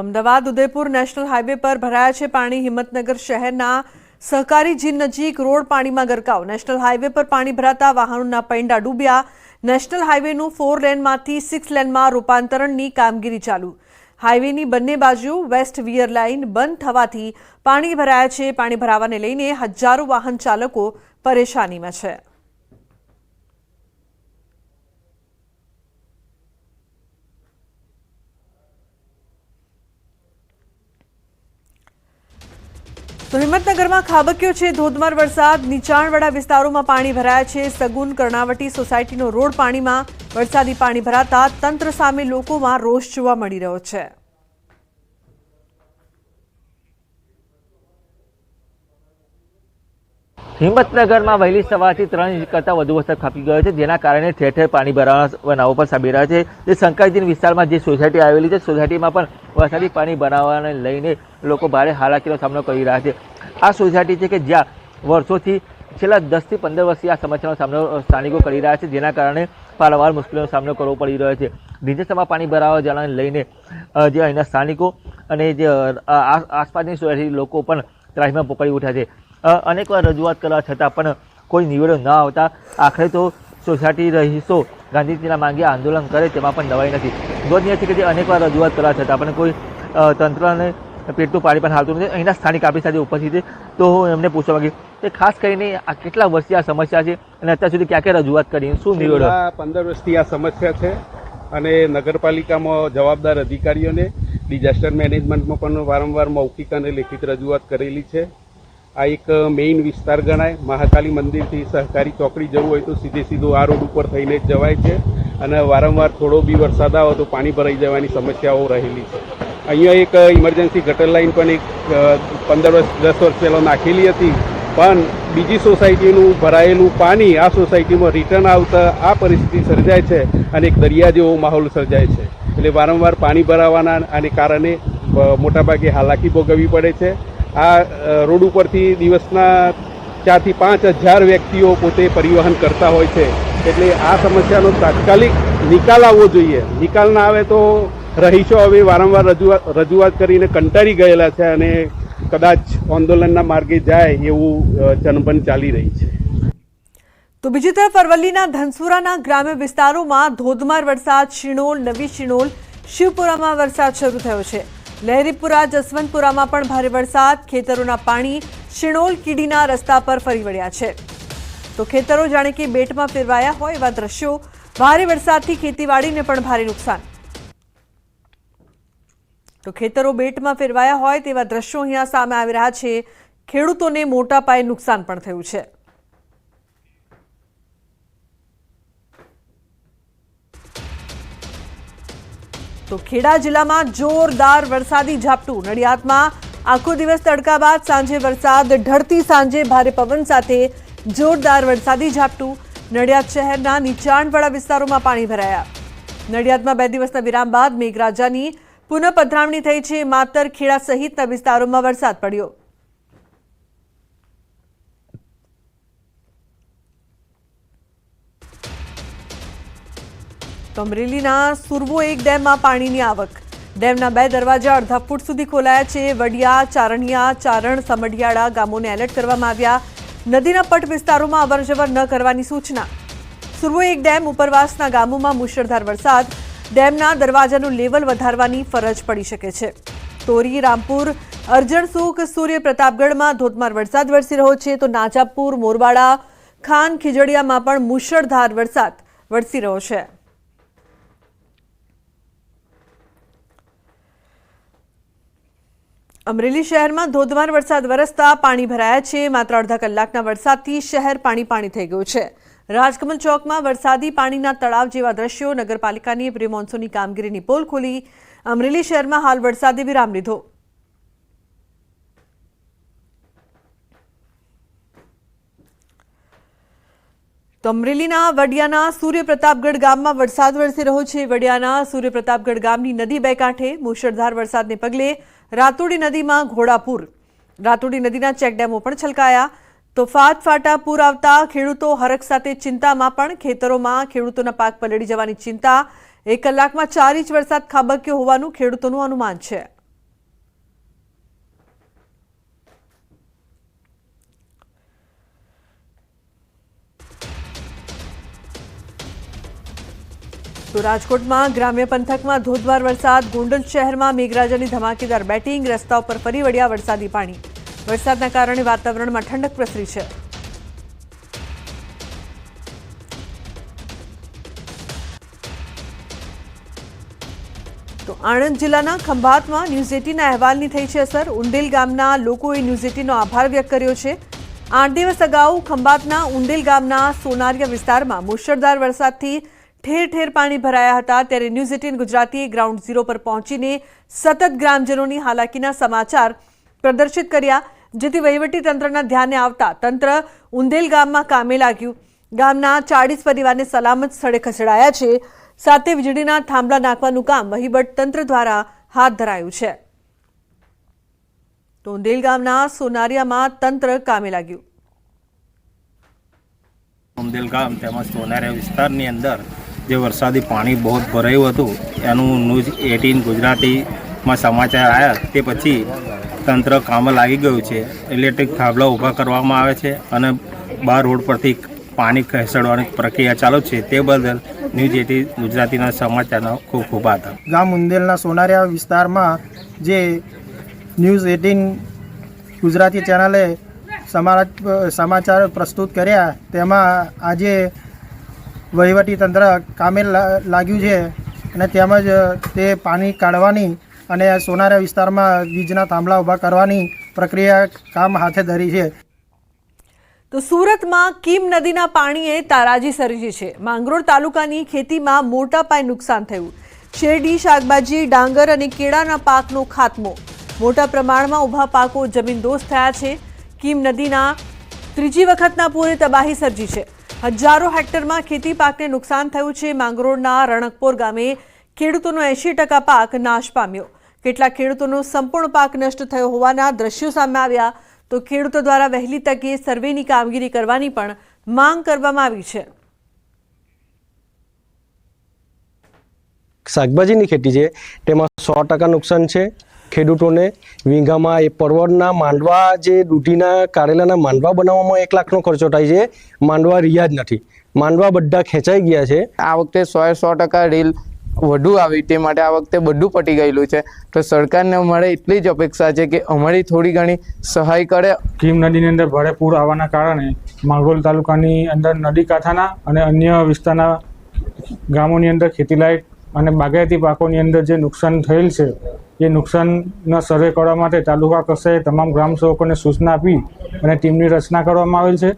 Ahmedabad Udaipur national highway પર ભરાયા છે પાણી. હિંમતનગર શહેરના સહકારી જીન નજીક રોડ પાણીમાં ગરકાવ. નેશનલ હાઈવે પર પાણી ભરાતા વાહનોના પૈંડા ડૂબ્યા. નેશનલ હાઈવેનું ફોર લેનમાંથી સિક્સ લેનમાં રૂપાંતરણની કામગીરી ચાલુ. હાઈવેની બંને બાજુ વેસ્ટ વિયર લાઇન બંધ થવાથી પાણી ભરાયા છે. પાણી ભરાવાને લઈને હજારો વાહન ચાલકો પરેશાનીમાં છે. તો હિંમતનગરમાં ખાબક્યો છે ધોધમાર વરસાદ. નીચાણવાળા વિસ્તારોમાં પાણી ભરાયા છે. સગુન કર્ણાવટી સોસાયટીનો રોડ પાણીમાં વરસાદી પાણી ભરાતા તંત્ર સામે લોકોમાં રોષ જોવા મળી રહ્યો છે. હિંમતનગરમાં વહેલી સવારથી ત્રણ ઇંચ કરતાં વધુ વરસાદ ખાપી ગયો છે, જેના કારણે ઠેર ઠેર પાણી ભરાવાના બનાવો પણ સાબી રહ્યા છે. જે શંકરજીન વિસ્તારમાં જે સોસાયટી આવેલી છે, સોસાયટીમાં પણ વરસાદી પાણી ભરાવાને લઈને લોકો ભારે હાલાકીનો સામનો કરી રહ્યા છે. આ સોસાયટી છે કે જ્યાં વર્ષોથી છેલ્લા દસથી પંદર વર્ષથી આ સમસ્યાનો સામનો સ્થાનિકો કરી રહ્યા છે, જેના કારણે વારંવાર મુશ્કેલીનો સામનો કરવો પડી રહ્યો છે. ડીજેસમાં પાણી ભરાવા જવાને લઈને જે અહીંના સ્થાનિકો અને જે આસપાસની સોસાયટી લોકો પણ ત્રાહીમાં પોકારી ઉઠ્યા છે. અનેકવાર રજૂઆત કરવા છતાં પણ કોઈ નિવેડો ન આવતા. આખરે તો સોસાયટી રહીશો ગાંધીજીના માંગે આંદોલન કરે તેમાં પણ નવાઈ નથી. નોંધનીય છે કે જે અનેકવાર રજૂઆત કરવા છતાં પણ કોઈ તંત્રને પેટનું પાણી પણ હાલતું નથી. અહીંના સ્થાનિક આપણી સાથે ઉપસ્થિત છે, તો હું એમને પૂછવા માંગીશ કે ખાસ કરીને આ કેટલા વર્ષથી આ સમસ્યા છે અને અત્યાર સુધી ક્યાં ક્યાં રજૂઆત કરી શું નિવેડો? પંદર વર્ષથી આ સમસ્યા છે અને નગરપાલિકામાં જવાબદાર અધિકારીઓને ડિઝાસ્ટર મેનેજમેન્ટમાં પણ વારંવાર મૌખિક અને લેખિત રજૂઆત કરેલી છે. આ એક મેઇન વિસ્તાર ગણાય. મહાકાલી મંદિરથી સહકારી ચોકડી જવું હોય તો સીધે સીધું આ રોડ ઉપર થઈને જ જવાય છે. અને વારંવાર થોડો બી વરસાદ આવે તો પાણી ભરાઈ જવાની સમસ્યાઓ રહેલી છે. અહીંયા એક ઇમરજન્સી ગટર લાઇન પણ એક પંદર વર્ષ, દસ વર્ષ પહેલાં નાખેલી હતી. પણ બીજી સોસાયટીનું ભરાયેલું પાણી આ સોસાયટીમાં રિટર્ન આવતા આ પરિસ્થિતિ સર્જાય છે અને એક દરિયા જેવો માહોલ સર્જાય છે. એટલે વારંવાર પાણી ભરાવાના આને કારણે મોટાભાગે હાલાકી ભોગવવી પડે છે. આ રોડ ઉપરથી દિવસના ચારથી પાંચ હજાર વ્યક્તિઓ પોતે પરિવહન કરતા હોય છે. એટલે આ સમસ્યાનો તાત્કાલિક નિકાલ આવવો જોઈએ. નિકાલ ના આવે તો રહીશો હવે વારંવાર રજૂઆત રજૂઆત કરીને કંટાળી ગયેલા છે અને કદાચ આંદોલનના માર્ગે જાય એવું અ, ચાલી રહી છે. તો બીજી તરફ અરવલ્લીના ધનસુરાના ગ્રામ્ય વિસ્તારોમાં ધોધમાર વરસાદ શિણોલ નવી શિણોલ શિવપુરામાં વરસાદ શરૂ થયો છે. લહેરીપુરા, જસવંતપુરામાં પણ ભારે વરસાદ. ખેતરોના પાણી શિણોલ કીડીના રસ્તા પર ફરી વળ્યા છે. તો ખેતરો જાણે કે બેટમાં ફેરવાયા હોય એવા દ્રશ્યો. ભારે વરસાદથી ખેતીવાડીને પણ ભારે નુકસાન. તો ખેતરો બેટમાં ફેરવાયા હોય તેવા દ્રશ્યો અહીંયા સામે આવી રહ્યા છે. ખેડૂતોને મોટા પાયે નુકસાન પણ થયું છે. તો ખેડા જિલ્લામાં જોરદાર વરસાદી ઝાપટું. નડિયાદમાં આખો દિવસ તડકા બાદ સાંજે વરસાદ, ઢળતી સાંજે ભારે પવન સાથે જોરદાર વરસાદી ઝાપટું. નડિયાદ શહેરના નીચાણવાળા વિસ્તારોમાં પાણી ભરાયા. નડિયાદમાં બે દિવસના વિરામ બાદ મેઘરાજાની પુનઃ પધરામણી થઈ છે. માતર ખેડા સહિતના વિસ્તારોમાં વરસાદ પડ્યો. તો અમરેલીના સુરવો એક ડેમમાં પાણીની આવક. ડેમના બે દરવાજા અડધા ફૂટ સુધી ખોલાયા છે. વડિયા, ચારણિયા, ચારણ, સમઢિયાળા ગામોને એલર્ટ કરવામાં આવ્યા. નદીના પટ વિસ્તારોમાં અવરજવર ન કરવાની સૂચના. સુરવો એક ડેમ ઉપરવાસના ગામોમાં મુશળધાર વરસાદ. ડેમના દરવાજાનું લેવલ વધારવાની ફરજ પડી શકે છે. તોરી, રામપુર અરજણસુખ સૂર્ય, પ્રતાપગઢમાં ધોધમાર વરસાદ વરસી રહ્યો છે. તો નાજાપુર, મોરવાડા, ખાન, ખીજડીયામાં પણ મુશળધાર વરસાદ વરસી રહ્યો છે. અમરેલી શહેરમાં ધોધમાર વરસાદ વરસતા પાણી ભરાયા છે. માત્ર અડધા કલાકના વરસાદથી શહેર પાણી પાણી થઈ ગયું છે. રાજકમલ ચોકમાં વરસાદી પાણીના તળાવ જેવા દ્રશ્યો નગરપાલિકાની પ્રી કામગીરીની પોલ ખોલી. અમરેલી શહેરમાં હાલ વરસાદે વિરામ લીધો. તો અમરેલીના વડિયાના સૂર્યપ્રતાપગઢ ગામમાં વરસાદ વરસી રહ્યો છે. વડિયાના સૂર્યપ્રતાપગઢ ગામની નદી બે કાંઠે, મુશળધાર વરસાદને પગલે રાતોડી નદીમાં ઘોડાપુર. રાતોડી નદીના ચેકડેમો પણ છલકાયા. તો ફાટ ફાટા પૂર આવતા ખેડૂતો હરખ સાથે ચિંતામાં પણ ખેતરોમાં ખેડૂતોના પાક પલળી જવાની ચિંતા. એક કલાકમાં ચાર ઇંચ વરસાદ ખાબક્યો હોવાનું ખેડૂતોનું અનુમાન છે. તો રાજકોટમાં ગ્રામ્ય પંથકમાં ધોધમાર વરસાદ, ગોંડલ શહેરમાં મેઘરાજાની ધમાકેદાર બેટિંગ, રસ્તા ઉપર ફરી વળ્યા વરસાદી પાણી. વરસાદના કારણે વાતાવરણમાં ઠંડક પ્રસરી છે. તો આણંદ જિલ્લાના ખંભાતમાં ન્યૂઝ એટીના અહેવાલની થઈ છે અસર. ઉંડેલ ગામના લોકોએ ન્યૂઝ એટીનો આભાર વ્યક્ત કર્યો છે. આઠ દિવસ અગાઉ ખંભાતના ઉંડેલ ગામના સોનારિયા વિસ્તારમાં મુશળધાર વરસાદથી ઠેર ઠેર પાણી ભરાયા હતા ત્યારે ન્યૂઝ એટીન ગુજરાતીએ ગ્રાઉન્ડ ઝીરો પર પહોંચીને સતત ગ્રામજનોની હાલાકીના સમાચાર પ્રદર્શિત કર્યા, જેથી વહીવટી તંત્રના ધ્યાને આવતા તંત્ર ઉંદેલ ગામમાં કામે લાગ્યું. ગામના ચાળીસ પરિવારને સલામત સ્થળે ખસેડાયા છે. સાથે વીજળીના થાંભલા નાખવાનું કામ વહીવટ તંત્ર દ્વારા હાથ ધરાયું છે. તો ઉંદેલ ગામના સોનારિયામાં તંત્ર કામે લાગ્યું. ઉમદેલ ગામ તેમજ સોનારિયા વિસ્તારની અંદર જે વરસાદી પાણી બહુ ભરાયું હતું, એનું ન્યૂઝ એટીન ગુજરાતીમાં સમાચાર આવ્યા તે પછી તંત્ર કામે લાગી ગયું છે. ઇલેક્ટ્રિક થાંભલા ઊભા કરવામાં આવે છે અને બાર રોડ પરથી પાણી ખસેડવાની પ્રક્રિયા ચાલુ છે. તે બદલ ન્યૂઝ એટીન ગુજરાતીના સમાચારનો ખૂબ ખૂબ આભાર. ગામ ઉંદેલના સોનારિયા વિસ્તારમાં જે ન્યૂઝ એટીન ગુજરાતી ચેનલે સમાચાર પ્રસ્તુત કર્યા, તેમાં આજે વહીવટી તંત્ર કામે લાગ્યું છે અને તેમજ તે પાણી કાઢવાની અને સોનારા વિસ્તારમાં વીજના થાંભલા ઊભા કરવાની પ્રક્રિયા કામ હાથે ધરી છે. તો સુરતમાં કીમ નદીના પાણીએ તારાજી સર્જી છે. માંગરોળ તાલુકાની ખેતીમાં મોટા પાયે નુકસાન થયું. શેરડી, શાકભાજી, ડાંગર અને કેળાના પાકનો ખાત્મો. મોટા પ્રમાણમાં ઊભા પાકો જમીનદોસ્ત થયા છે. કીમ નદીના ત્રીજી વખતના પૂરે તબાહી સર્જી છે. હજારો હેક્ટરમાં ખેતી પાકને નુકસાન થયું છે. માંગરોળના રણકપોર ગામે ખેડૂતોનો એંશી ટકા પાક નાશ પામ્યો. કેટલાક ખેડૂતોનો સંપૂર્ણ પાક નષ્ટ થયો હોવાના દ્રશ્યો સામે આવ્યા. તો ખેડૂતો દ્વારા વહેલી તકે સર્વેની કામગીરી કરવાની પણ માંગ કરવામાં આવી છે. શાકભાજીની ખેતી છે. તેમાં સો ટકા નુકસાન છે. ખેડૂતોને વીંઘામાં એ પરવળના માંડવા જે દૂધીના કારેલાના માંડવા બનાવવામાં એક લાખનો ખર્ચો થાય છે. માંડવા રહ્યા જ નથી. માંડવા બધા ખેંચાઈ ગયા છે. આ વખતે સો સો ટકા રીલ વધુ આવી તે માટે આ વખતે બધું પટી ગયેલું છે. તો સરકારને અમારે એટલી જ અપેક્ષા છે કે અમારી થોડી ઘણી સહાય કરે. કીમ નદીની અંદર ભારે પૂર આવવાના કારણે માંગોલ તાલુકાની અંદર નદી કાંઠાના અને અન્ય વિસ્તારના ગામોની અંદર ખેતીલાયક અને બાગાયતી પાકોની અંદર જે નુકસાન થયેલ છે, એ નુકસાનના સર્વે કરવા માટે તાલુકા કક્ષાએ તમામ ગ્રામસેવકોને સૂચના આપી અને ટીમની રચના કરવામાં આવેલ છે.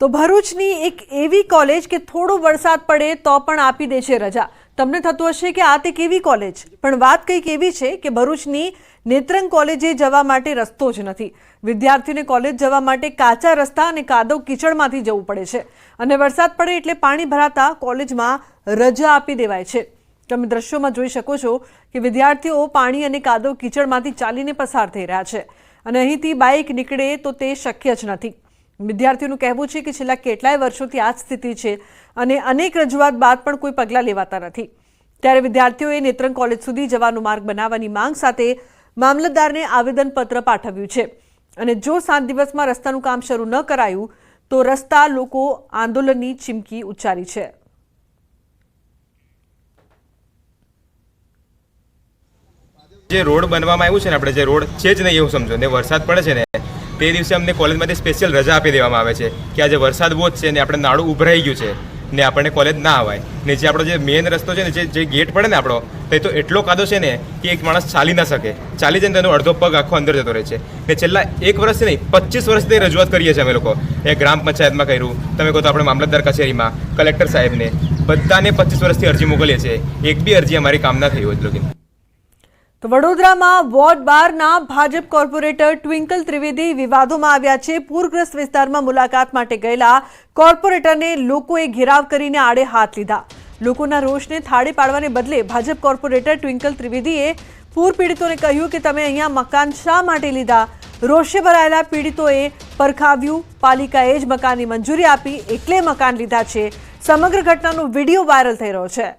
તો ભરૂચની એક એવી કોલેજ કે થોડો વરસાદ પડે તો પણ આપી દે છે રજા. તમને થતું હશે કે આ તે કેવી કોલેજ? પણ વાત કંઈક એવી છે કે ભરૂચની નેત્રંગ કોલેજે જવા માટે રસ્તો જ નથી. વિદ્યાર્થીઓને કોલેજ જવા માટે કાચા રસ્તા અને કાદવ કીચડમાંથી જવું પડે છે. અને વરસાદ પડે એટલે પાણી ભરાતા કોલેજમાં રજા આપી દેવાય છે. તમે દ્રશ્યોમાં જોઈ શકો છો કે વિદ્યાર્થીઓ પાણી અને કાદવ કીચડમાંથી ચાલીને પસાર થઈ રહ્યા છે. અને અહીંથી બાઇક નીકળે તો તે શક્ય જ નથી. વિદ્યાર્થીઓનું કહેવું છે કે છેલ્લા કેટલાય વર્ષોથી આ સ્થિતિ છે અને અનેક રજૂઆત બાદ પણ કોઈ પગલાં લેવાતા નથી. ત્યારે વિદ્યાર્થીઓએ નેત્રંગ કોલેજ સુધી જવાનો માર્ગ બનાવવાની માંગ સાથે મામલતદારને આવેદનપત્ર પાઠવ્યું છે. અને જો સાત દિવસમાં રસ્તાનું કામ શરૂ ન કરાયું, તો રસ્તા લોકો આંદોલનની ચીમકી ઉચ્ચારી છે. જે રોડ બનવામાં આવ્યું છે ને, આપણે જે રોડ છે જ નહીં એવું સમજો ને, વરસાદ પડે છે ને તે દિવસે અમને કોલેજમાંથી સ્પેશિયલ રજા આપી દેવામાં આવે છે કે આજે વરસાદ બહુ જ છે ને આપણે નાળું ઉભરાઈ ગયું છે ને આપણને કોલેજ ના આવાય ને જે આપણો જે મેઇન રસ્તો છે ને જે જે ગેટ પડે ને આપણો, તો તો એટલો કાદો છે ને કે એક માણસ ચાલી ના શકે. ચાલી જાય ને તેનો અડધો પગ આખો અંદર જતો રહે છે. ને છેલ્લા એક વર્ષથી નહીં, પચીસ વર્ષથી રજૂઆત કરીએ છીએ અમે લોકો. એ ગ્રામ પંચાયતમાં કર્યું. તમે કહો તો આપણે મામલતદાર કચેરીમાં, કલેક્ટર સાહેબને. બધાને પચીસ વર્ષથી અરજી મોકલીએ છીએ. એક બી અરજી અમારી કામ ના થઈ હોય લોકો તો વડોદરામાં વોર્ડ બારના ભાજપ કોર્પોરેટર ટ્વિંકલ ત્રિવેદી વિવાદોમાં આવ્યા છે. પૂરગ્રસ્ત વિસ્તારમાં મુલાકાત માટે ગયેલા કોર્પોરેટરને લોકોએ ઘેરાવ કરીને આડે હાથ લીધા. લોકોના રોષને થાળે પાડવાને બદલે ભાજપ કોર્પોરેટર ટ્વિંકલ ત્રિવેદીએ પૂર પીડિતોને કહ્યું કે તમે અહીંયા મકાન શા માટે લીધા? રોષે ભરાયેલા પીડિતોએ પરખાવ્યું. પાલિકાએ જ મકાનની મંજૂરી આપી. એટલે મકાન લીધા છે. સમગ્ર ઘટનાનો વીડિયો વાયરલ થઈ રહ્યો છે.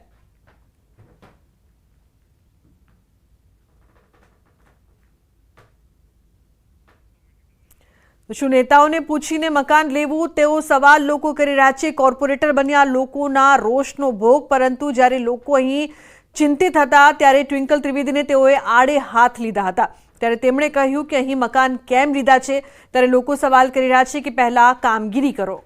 શું નેતાઓને પૂછીને મકાન લેવું? તેવો સવાલ લોકો કરી રહ્યા છે. કોર્પોરેટર બન્યા લોકોના રોષનો ભોગ, પરંતુ જ્યારે લોકો અહીં ચિંતિત હતા, ત્યારે ટ્વિંકલ ત્રિવેદીને તેઓએ આડે હાથ લીધા હતા. ત્યારે તેમણે કહ્યું કે અહીં મકાન કેમ લીધા છે? ત્યારે લોકો સવાલ કરી રહ્યા છે કે પહેલાં કામગીરી કરો.